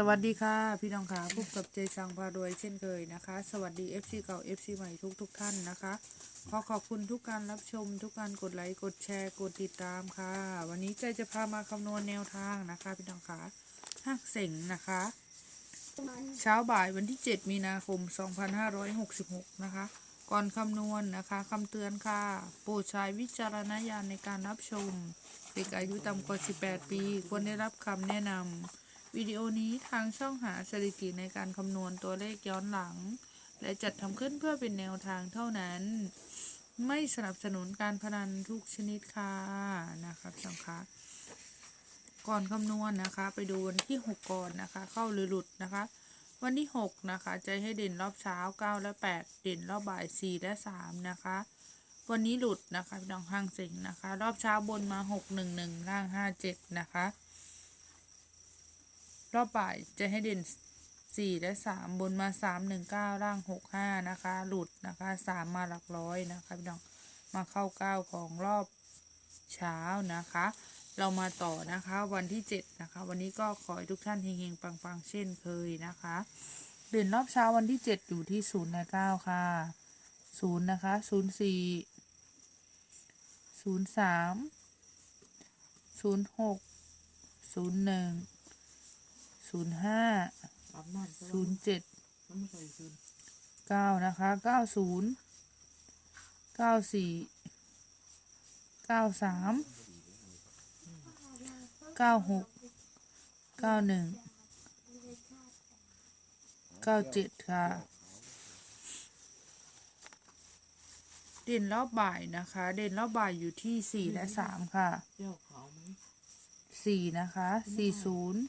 สวัสดีค่ะ พี่น้องค่ะพบกับเจสังพารวยเช่นเคยนะคะ สวัสดี FC เก่า FC ใหม่ทุกทุกท่านนะคะ ขอขอบคุณทุกการรับชม ทุกการกดไลค์กดแชร์กดติดตามค่ะ วันนี้ใจจะพามาคำนวณแนวทางนะคะ พี่น้องค่ะหักเสงนะคะ เช้าบ่ายวันที่ 7 มีนาคม 2566 นะคะ ก่อนคำนวณนะคะคำเตือนค่ะโปรดใช้วิจารณญาณในการรับชมเด็กอายุต่ำกว่า 18 ปี ควรได้รับคำแนะนำ วิดีโอนี้ทางช่องหาสถิติในการคำนวณตัวเลขย้อนหลัง และจัดทำขึ้นเพื่อเป็นแนวทางเท่านั้น ไม่สนับสนุนการพนันทุกชนิดค่ะนะครับช่องคะก่อนคำนวณนะคะ ไปดูวันที่ 6 ก่อนนะคะ เข้าหรือหลุดนะคะ วันที่ 6 นะคะใจให้เด่นรอบเช้า 9 และ 8 เด่นรอบบ่าย 4 และ 3 นะคะวันนี้หลุดนะคะพี่น้องห้างเสิงนะคะ รอบเช้าบนมา 6 1 1ล่าง 5 7 นะคะ รอบบ่ายจะให้เด่น 4 และ 3 บนมา 3 1 9ล่าง 6 5 นะคะ หลุดนะคะ 3 มาหลักร้อยนะคะพี่น้องมาเข้า 9 ของรอบเช้านะคะ เรามาต่อนะคะวันที่ 7 นะคะ วันนี้ก็ขอให้ทุกท่านเฮงๆ ปังๆ เช่นเคยนะคะเด่นรอบเช้าวันที่ 7 อยู่ที่0และ9ค่ะ0นะคะ0 4 0 3 0 6 0 1 ศูนย์ห้าศูนย์เจ็ดเก้านะคะเก้าศูนย์เก้าสี่เก้าสามเก้าหกเก้าหนึ่งเก้าเจ็ดค่ะเด่นรอบบ่ายนะคะ เด่นรอบบ่ายอยู่ที่สี่และสามค่ะสี่นะคะสี่ศูนย์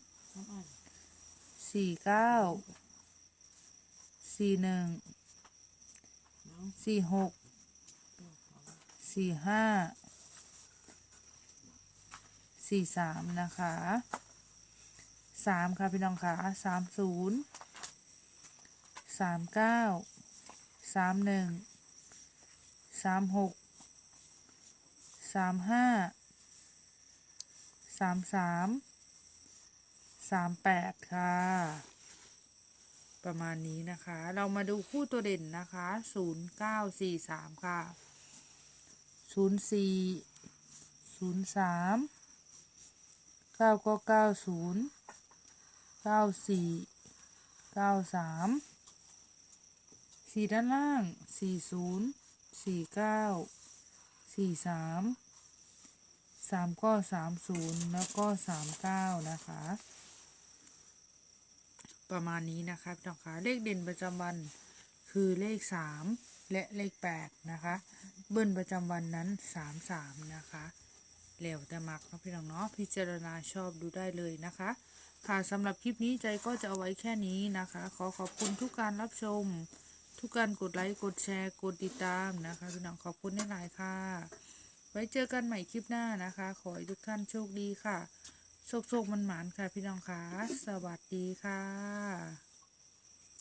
สี่เก้าสี่หนึ่งสี่หกสี่ห้าสี่สามนะคะสามค่ะ พี่น้องค่ะสามศูนย์สามเก้าสามหนึ่งสามหกสามห้าสามสาม สามแปดค่ะ ประมาณนี้นะคะ เรามาดูคู่ตัวเด่นนะคะศูนย์เก้าสี่สามค่ะศูนย์สี่ศูนย์สามเก้าก็เก้าศูนย์เก้าสี่เก้าสามสี่ด้านล่างสี่ศูนย์สี่เก้าสี่สามสามก็สามศูนย์แล้วก็สามเก้านะคะ ประมาณนี้นะคะพี่น้องคะเลขเด่นประจำวันคือเลขสามและเลขแปดนะคะ เบิ้ลประจำวันนั้นสามสามนะคะแล้วแต่มักนะพี่น้องเนาะพิจารณาชอบดูได้เลยนะคะ ค่ะสำหรับคลิปนี้ใจก็จะเอาไว้แค่นี้นะคะ ขอขอบคุณทุกการรับชม ทุกการกดไลค์กดแชร์กดติดตามนะคะพี่น้องขอบคุณหลายๆค่ะ ไว้เจอกันใหม่คลิปหน้านะคะ ขอให้ทุกท่านโชคดีค่ะ โชคโชคมันหมานค่ะพี่น้องค่ะ สวัสดีค่ะ